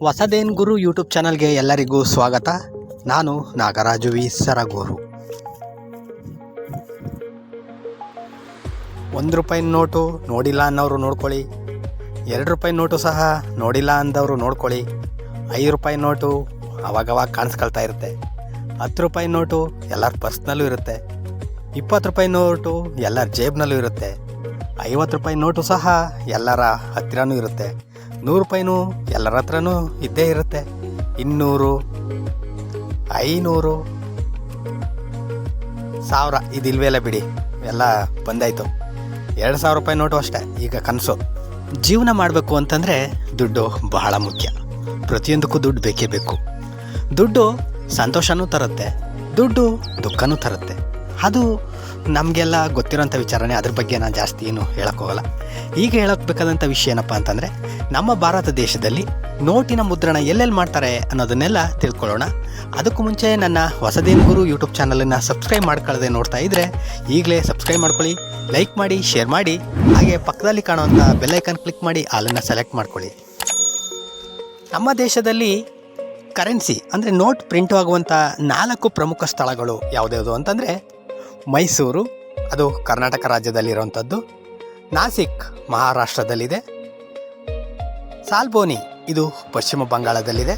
ಹೊಸದೇನ್ ಗುರು YouTube ಚಾನಲ್ಗೆ ಎಲ್ಲರಿಗೂ ಸ್ವಾಗತ. ನಾನು ನಾಗರಾಜು ವಿ ಸರಗೂರು. ಒಂದು ರೂಪಾಯಿ ನೋಟು ನೋಡಿಲ್ಲ ಅನ್ನೋರು ನೋಡ್ಕೊಳ್ಳಿ. ಎರಡು ರೂಪಾಯಿ ನೋಟು ಸಹ ನೋಡಿಲ್ಲ ಅಂದವರು ನೋಡ್ಕೊಳ್ಳಿ. ಐದು ರೂಪಾಯಿ ನೋಟು ಅವಾಗವಾಗ ಕಾಣಿಸ್ಕೊಳ್ತಾ ಇರುತ್ತೆ. ಹತ್ತು ರೂಪಾಯಿ ನೋಟು ಎಲ್ಲರ ಪರ್ಸ್ನಲ್ಲೂ ಇರುತ್ತೆ. ಇಪ್ಪತ್ತು ರೂಪಾಯಿ ನೋಟು ಎಲ್ಲರ ಜೇಬ್ನಲ್ಲೂ ಇರುತ್ತೆ. ಐವತ್ತು ರೂಪಾಯಿ ನೋಟು ಸಹ ಎಲ್ಲರ ಹತ್ತಿರನೂ ಇರುತ್ತೆ. ನೂರು ರೂಪಾಯಿನೂ ಎಲ್ಲರ ಹತ್ರನೂ ಇದ್ದೇ ಇರುತ್ತೆ. ಇನ್ನೂರು, ಐನೂರು, ಸಾವಿರ ಇದಿಲ್ವೇಲ್ಲ ಬಿಡಿ. ಎಲ್ಲ ಬಂದಾಯಿತು. ಎರಡು ಸಾವಿರ ರೂಪಾಯಿ ನೋಟು ಅಷ್ಟೇ, ಈಗ ಕನಸು. ಜೀವನ ಮಾಡಬೇಕು ಅಂತಂದರೆ ದುಡ್ಡು ಬಹಳ ಮುಖ್ಯ. ಪ್ರತಿಯೊಂದಕ್ಕೂ ದುಡ್ಡು ಬೇಕೇ ಬೇಕು. ದುಡ್ಡು ಸಂತೋಷನೂ ತರುತ್ತೆ, ದುಡ್ಡು ದುಃಖನೂ ತರುತ್ತೆ. ಅದು ನಮಗೆಲ್ಲ ಗೊತ್ತಿರೋಂಥ ವಿಚಾರನೇ. ಅದ್ರ ಬಗ್ಗೆ ನಾನು ಜಾಸ್ತಿ ಏನು ಹೇಳೋಕ್ಕೋಗಲ್ಲ ಈಗ ಹೇಳೋಕ್ಬೇಕಾದಂಥ ವಿಷಯ ಏನಪ್ಪ ಅಂತಂದರೆ, ನಮ್ಮ ಭಾರತ ದೇಶದಲ್ಲಿ ನೋಟಿನ ಮುದ್ರಣ ಎಲ್ಲೆಲ್ಲಿ ಮಾಡ್ತಾರೆ ಅನ್ನೋದನ್ನೆಲ್ಲ ತಿಳ್ಕೊಳ್ಳೋಣ. ಅದಕ್ಕೂ ಮುಂಚೆ ನನ್ನ ಹೊಸದೇನು ಗುರು ಯೂಟ್ಯೂಬ್ ಚಾನಲನ್ನು ಸಬ್ಸ್ಕ್ರೈಬ್ ಮಾಡ್ಕೊಳ್ಳದೆ ನೋಡ್ತಾ ಇದ್ದರೆ ಈಗಲೇ ಸಬ್ಸ್ಕ್ರೈಬ್ ಮಾಡ್ಕೊಳ್ಳಿ, ಲೈಕ್ ಮಾಡಿ, ಶೇರ್ ಮಾಡಿ, ಹಾಗೆ ಪಕ್ಕದಲ್ಲಿ ಕಾಣುವಂಥ ಬೆಲ್ಲೈಕನ್ ಕ್ಲಿಕ್ ಮಾಡಿ ಹಾಲನ್ನು ಸೆಲೆಕ್ಟ್ ಮಾಡ್ಕೊಳ್ಳಿ. ನಮ್ಮ ದೇಶದಲ್ಲಿ ಕರೆನ್ಸಿ ಅಂದರೆ ನೋಟ್ ಪ್ರಿಂಟ್ ಆಗುವಂಥ ನಾಲ್ಕು ಪ್ರಮುಖ ಸ್ಥಳಗಳು ಯಾವುದ್ಯಾವುದು ಅಂತಂದರೆ ಮೈಸೂರು, ಅದು ಕರ್ನಾಟಕ ರಾಜ್ಯದಲ್ಲಿರುವಂಥದ್ದು. ನಾಸಿಕ್ ಮಹಾರಾಷ್ಟ್ರದಲ್ಲಿದೆ. ಸಾಲ್ಬೋನಿ, ಇದು ಪಶ್ಚಿಮ ಬಂಗಾಳದಲ್ಲಿದೆ.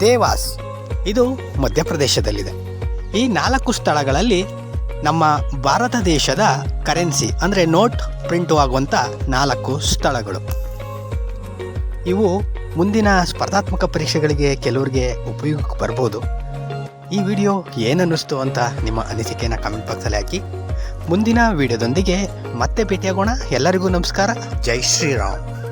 ದೇವಾಸ್, ಇದು ಮಧ್ಯಪ್ರದೇಶದಲ್ಲಿದೆ. ಈ ನಾಲ್ಕು ಸ್ಥಳಗಳಲ್ಲಿ ನಮ್ಮ ಭಾರತ ದೇಶದ ಕರೆನ್ಸಿ, ಅಂದರೆ ನೋಟ್ ಪ್ರಿಂಟು ಆಗುವಂಥ ನಾಲ್ಕು ಸ್ಥಳಗಳು. ಇವು ಮುಂದಿನ ಸ್ಪರ್ಧಾತ್ಮಕ ಪರೀಕ್ಷೆಗಳಿಗೆ ಕೆಲವರಿಗೆ ಉಪಯೋಗಕ್ಕೆ ಬರ್ಬೋದು. ಈ ವಿಡಿಯೋ ಏನನ್ನಿಸ್ತು ಅಂತ ನಿಮ್ಮ ಅನಿಸಿಕೆನ ಕಮೆಂಟ್ ಬಾಕ್ಸಲ್ಲಿ ಹಾಕಿ. ಮುಂದಿನ ವಿಡಿಯೋದೊಂದಿಗೆ ಮತ್ತೆ ಭೇಟಿಯಾಗೋಣ. ಎಲ್ಲರಿಗೂ ನಮಸ್ಕಾರ. ಜೈ ಶ್ರೀರಾಮ್.